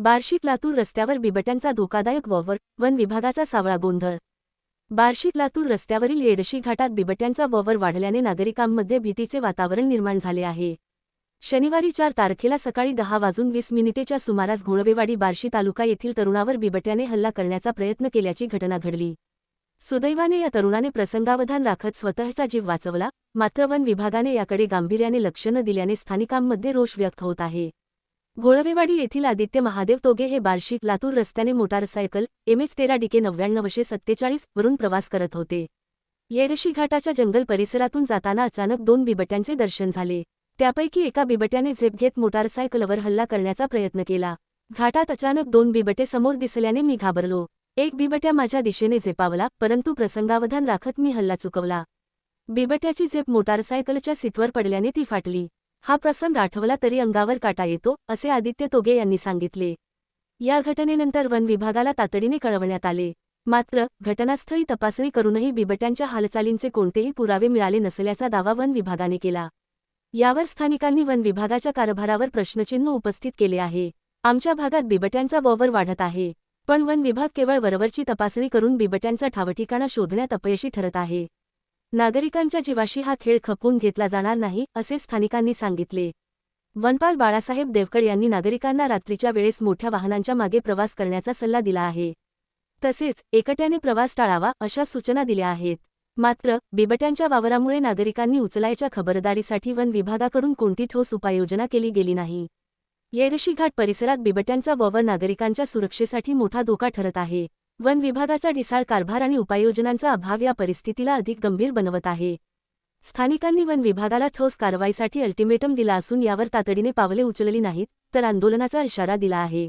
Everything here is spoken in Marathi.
बार्शीक लातूर रस्त्यावर बिबट्यांचा धोकादायक वावर वन विभागाचा सावळा गोंधळ. बार्शीक लातूर रस्त्यावरील येडशी घाटात बिबट्यांचा वावर वाढल्याने नागरिकांमध्ये भीतीचे वातावरण निर्माण झाले आहे. शनिवारी चार तारखेला सकाळी दहा वाजून वीस मिनिटेच्या सुमारास घोळवेवाडी बार्शी तालुका येथील तरुणावर बिबट्याने हल्ला करण्याचा प्रयत्न केल्याची घटना घडली. सुदैवाने या तरुणाने प्रसंगावधान राखत स्वतःचा जीव वाचवला मात्र वन विभागाने याकडे गांभीर्याने लक्ष न दिल्याने स्थानिकांमध्ये रोष व्यक्त होत आहे. घोळवेवाडी येथील आदित्य महादेव तोगे हे बार्शी लातूर रस्त्याने मोटारसायकल एमएच तेरा डीके नव्याण्णवशे सत्तेचाळीस वरून प्रवास करत होते. येरशी घाटाच्या जंगल परिसरातून जाताना अचानक दोन बिबट्यांचे दर्शन झाले. त्यापैकी एका बिबट्याने झेप घेत मोटारसायकलवर हल्ला करण्याचा प्रयत्न केला. घाटात अचानक दोन बिबटे समोर दिसल्याने मी घाबरलो. एक बिबट्या माझ्या दिशेने झेपावला परंतु प्रसंगावधान राखत मी हल्ला चुकवला. बिबट्याची झेप मोटारसायकलच्या सीटवर पडल्याने ती फाटली. हा प्रसंग आठवला तरी अंगावर काटा येतो असे आदित्य तोगे यांनी सांगितले. या घटनेनंतर वन विभागाला तातडीने कळवण्यात आले. मात्र घटनास्थळी तपासणी करूनही बिबट्यांच्या हालचालींचे कोणतेही पुरावे मिळाले नसल्याचा दावा वन विभागाने केला. यावर स्थानिकांनी वन विभागाच्या कारभारावर प्रश्नचिन्ह उपस्थित केले आहे. आमच्या भागात बिबट्यांचा वावर वाढत आहे. पण वन विभाग केवळ वरवरची तपासणी करून बिबट्यांचा ठावठिकाणा शोधण्यात अपयशी ठरत आहे. नागरिकांच्या जीवाशी हा खेळ खपवून घेतला जाणार नाही असे स्थानिकांनी सांगितले. वनपाल बाळासाहेब देवकड यांनी नागरिकांना रात्रीच्या वेळेस मोठ्या वाहनांच्या मागे प्रवास करण्याचा सल्ला दिला आहे. तसेच एकट्याने प्रवास टाळावा अशा सूचना दिल्या आहेत. मात्र बिबट्यांच्या वावरामुळे नागरिकांनी उचलायच्या खबरदारीसाठी वन विभागाकडून कोणती ठोस उपाययोजना केली गेली नाही. येरशी घाट परिसरात बिबट्यांचा वावर नागरिकांच्या सुरक्षेसाठी मोठा धोका ठरत आहे. वन विभागाचा ढिसाळ कारभार आणि उपाययोजनांचा अभाव या परिस्थितीला अधिक गंभीर बनवत आहे. स्थानिकांनी वन विभागाला ठोस कारवाईसाठी अल्टिमेटम दिला असून यावर तातडीने पावले उचलली नाहीत तर आंदोलनाचा इशारा दिला आहे.